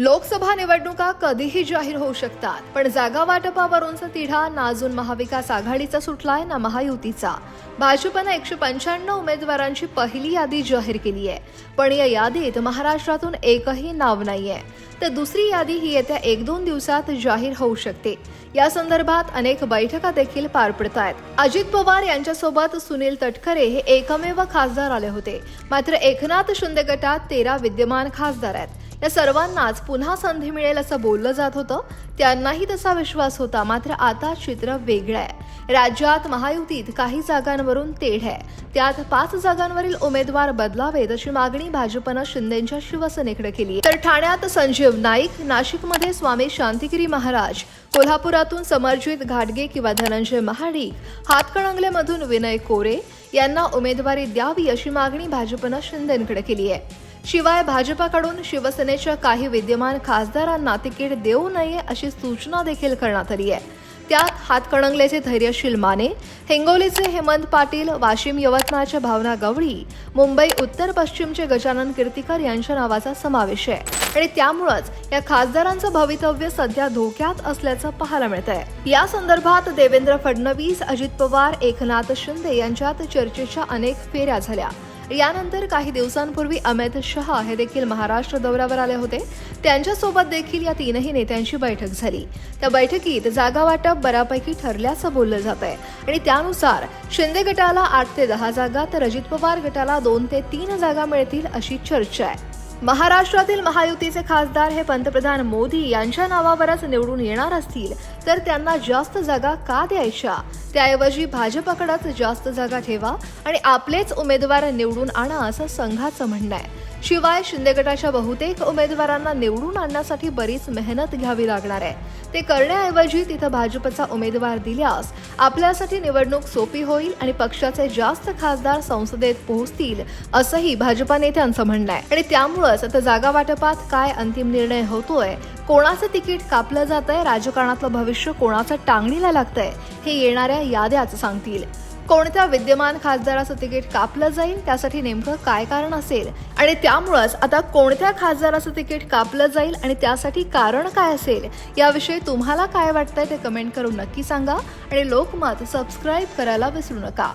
लोकसभा निवडणुका कधीही जाहीर होऊ शकतात पण जागा वाटपावरूनचा तिढा ना अजून महाविकास आघाडीचा सुटलाय ना महायुतीचा. भाजपनं एकशे पंच्याण्णव उमेदवारांची पहिली यादी जाहीर केली आहे पण या यादीत महाराष्ट्रातून एकही नाव नाहीये. तर दुसरी यादी ही येत्या एक दोन दिवसात जाहीर होऊ शकते. या संदर्भात अनेक बैठका देखील पार पडत आहेत अजित पवार यांच्यासोबत सुनील तटकरे हे एकमेव खासदार आले होते. मात्र एकनाथ शिंदे गटात तेरा विद्यमान खासदार आहेत. या सर्वांनाच पुन्हा संधी मिळेल असं बोललं जात होतं. त्यांनाही तसा विश्वास होता. मात्र आता चित्र वेगळं आहे. राज्यात महायुतीत काही जागांवरून तेढ आहे. त्यात पाच जागांवरील उमेदवार बदलावेत अशी मागणी भाजपनं शिंदेच्या शिवसेनेकडे केली तर ठाण्यात संजीव नाईक नाशिकमध्ये स्वामी शांतिगिरी महाराज कोल्हापुरातून समर्जित घाटगे किंवा धनंजय महाडिक हातकणंगलेमधून विनय कोरे यांना उमेदवारी द्यावी अशी मागणी भाजपनं शिंदेकडे केली आहे. शिवाय भाजपाकडून शिवसेनेच्या काही विद्यमान खासदारांना तिकीट देऊ नये अशी सूचना देखील करण्यात आली आहे. त्यात हातकणंगलेचे धैर्यशील माने हिंगोलीचे हेमंत पाटील वाशिम यवतमाळच्या भावना गवळी मुंबई उत्तर पश्चिमचे गजानन कीर्तीकर यांच्या नावाचा समावेश आहे. आणि त्यामुळंच या खासदारांचं भवितव्य सध्या धोक्यात असल्याचं पाहायला मिळत आहे या संदर्भात देवेंद्र फडणवीस अजित पवार एकनाथ शिंदे यांच्यात चर्चेच्या अनेक फेऱ्या झाल्या. यानंतर काही दिवसांपूर्वी अमित शहा हे देखील महाराष्ट्र दौऱ्यावर आले होते. त्यांच्यासोबत देखील या तीनही नेत्यांची बैठक झाली. त्या बैठकीत जागा वाटप बऱ्यापैकी ठरल्याचं बोललं जात आहे आणि त्यानुसार शिंदे गटाला आठ ते दहा जागा तर अजित पवार गटाला दोन ते तीन जागा मिळतील अशी चर्चा आहे. महाराष्ट्रातील महायुतीचे खासदार हे पंतप्रधान मोदी यांच्या नावावरच निवडून येणार असतील तर त्यांना जास्त जागा का द्यायच्या? त्याऐवजी भाजपकडेच जास्त जागा ठेवा आणि आपलेच उमेदवार निवडून आणा असं संघाचं म्हणणं आहे. शिवाय शिंदे गटाच्या बहुतेक उमेदवारांना निवडून आणण्यासाठी बरीच मेहनत घ्यावी लागणार आहे. ते करण्याऐवजी तिथं भाजपचा उमेदवार दिल्यास आपल्यासाठी निवडणूक सोपी होईल आणि पक्षाचे जास्त खासदार संसदेत पोहोचतील असंही भाजपा नेत्यांचं म्हणणं आहे. आणि त्यामुळंच आता जागा वाटपात काय अंतिम निर्णय होतोय कोणाचं तिकीट कापलं जात आहे राजकारणातलं भविष्य कोणाचं टांगणीला लागतंय हे येणाऱ्या याद्याच सांगतील. कोणत्या विद्यमान खासदाराचं तिकीट कापलं जाईल? त्यासाठी नेमकं काय कारण असेल? आणि त्यामुळंच आता कोणत्या खासदाराचं तिकीट कापलं जाईल आणि त्यासाठी कारण काय असेल? याविषयी तुम्हाला काय वाटतंय ते कमेंट करून नक्की सांगा. आणि लोकमत सबस्क्राईब करायला विसरू नका.